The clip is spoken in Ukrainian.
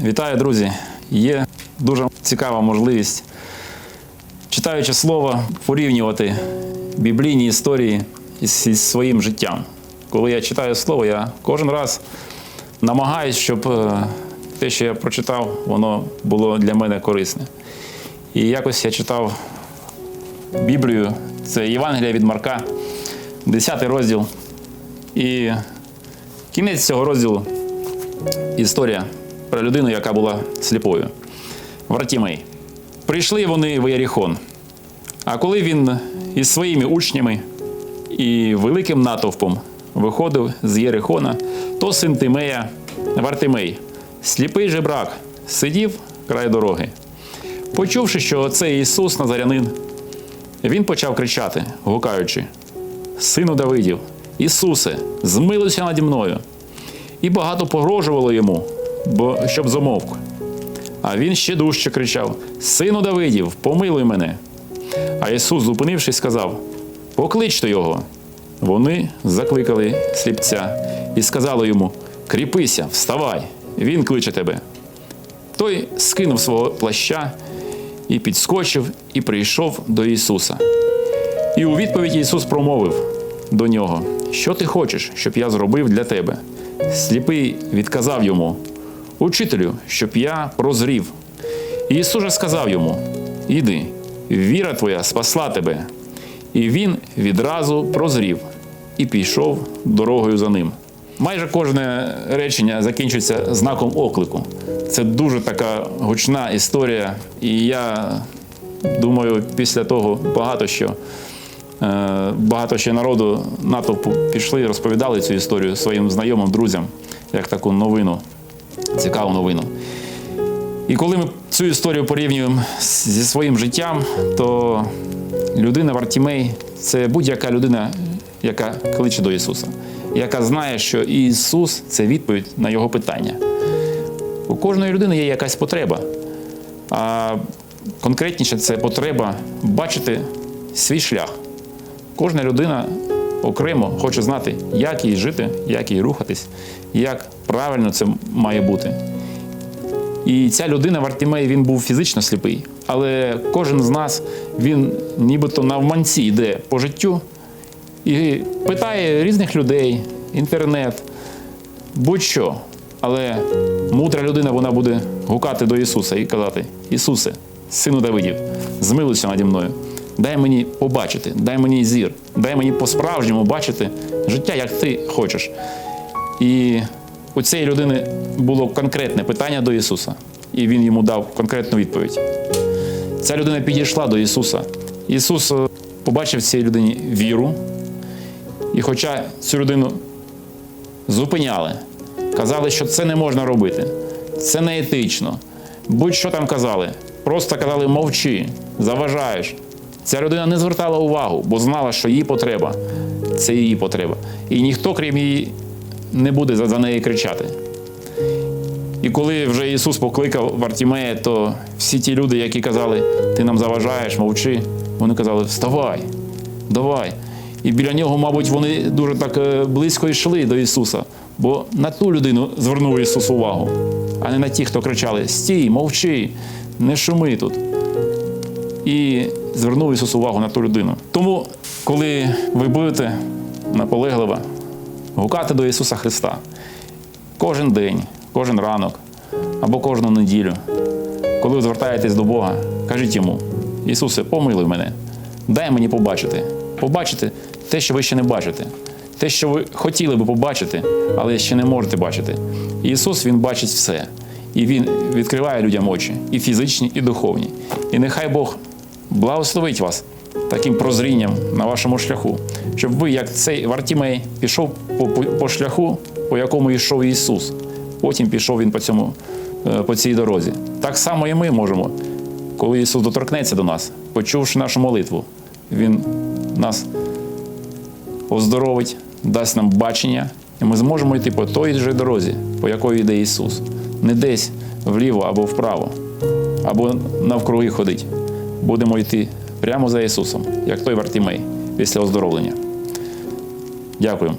Вітаю, друзі! Є дуже цікава можливість, читаючи слово, порівнювати біблійні історії із своїм життям. Коли я читаю слово, я кожен раз намагаюсь, щоб е, те, що я прочитав, воно було для мене корисне. І якось я читав Біблію, це Євангелія від Марка, 10 розділ. І кінець цього розділу історія про людину, яка була сліпою. Вартімей. Прийшли вони в Єріхон. А коли він із своїми учнями і великим натовпом виходив з Єрихона, то син Тимея Вартимей, сліпий жебрак, сидів край дороги. Почувши, що це Ісус Назарянин, він почав кричати, гукаючи: Сину Давидів, Ісусе, змилуйся наді мною. І багато погрожувало йому, бо щоб замовк. А він ще дужче кричав: Сину Давидів, помилуй мене. А Ісус, зупинившись, сказав: Покличте його. Вони закликали сліпця і сказали йому: Кріпися, вставай, він кличе тебе. Той скинув свого плаща і підскочив, і прийшов до Ісуса. І у відповідь Ісус промовив до нього: Що ти хочеш, щоб я зробив для тебе? Сліпий відказав йому: Учителю, щоб я прозрів. І Ісус же сказав йому: Іди, віра твоя спасла тебе. І він відразу прозрів і пішов дорогою за ним. Майже кожне речення закінчується знаком оклику. Це дуже така гучна історія, і я думаю, після того багато що е, багато ще народу натовпу пішли і розповідали цю історію своїм знайомим, друзям, як таку новину, цікаву новину. І коли ми цю історію порівнюємо зі своїм життям, то людина Вартімей це будь-яка людина, яка кличе до Ісуса, яка знає, що Ісус це відповідь на його питання. У кожної людини є якась потреба. А конкретніше це потреба бачити свій шлях. Кожна людина окремо хоче знати, як їй жити, як їй рухатись, як правильно це має бути. І ця людина Вартімей, він був фізично сліпий, але кожен з нас він нібито навманці йде по життю і питає різних людей, інтернет, будь-що. Але мудра людина вона буде гукати до Ісуса і казати: Ісусе, сину Давидів, змилуйся наді мною. Дай мені побачити, дай мені зір, дай мені по-справжньому бачити життя, як ти хочеш. І у цієї людини було конкретне питання до Ісуса, і Він йому дав конкретну відповідь. Ця людина підійшла до Ісуса. Ісус е, побачив цій людині віру, і хоча цю людину зупиняли, казали, що це не можна робити, це не етично. Будь-що там казали, просто казали мовчи, заважаєш. Ця людина не звертала увагу, бо знала, що її потреба це її потреба. І ніхто, крім її, не буде за неї кричати. І коли вже Ісус покликав Вартімея, то всі ті люди, які казали, ти нам заважаєш, мовчи, вони казали, вставай, давай. І біля нього, мабуть, вони дуже так е, близько йшли до Ісуса, бо на ту людину звернув Ісус увагу, а не на ті, хто кричали: Стій, мовчи, не шуми тут. І звернув Ісус увагу на ту людину. Тому, коли ви будете наполегливо гукати до Ісуса Христа кожен день, кожен ранок або кожну неділю, коли ви звертаєтесь до Бога, кажіть йому: Ісусе, помилуй мене, дай мені побачити, побачити те, що ви ще не бачите, те, що ви хотіли би побачити, але ще не можете бачити. Ісус Він бачить все. І Він відкриває людям очі, і фізичні, і духовні. І нехай Бог благословить вас таким прозрінням на вашому шляху, щоб ви, як цей Вартімей, пішов по, по, по шляху, по якому йшов Ісус. Потім пішов Він по, цьому, е, по цій дорозі. Так само і ми можемо, коли Ісус доторкнеться до нас, почувши нашу молитву, Він нас оздоровить, дасть нам бачення, і ми зможемо йти по той же дорозі, по якої йде Ісус. Не десь вліво або вправо, або навкруги ходить. Будемо йти прямо за Ісусом, як той Вартімей після оздоровлення. Дякую.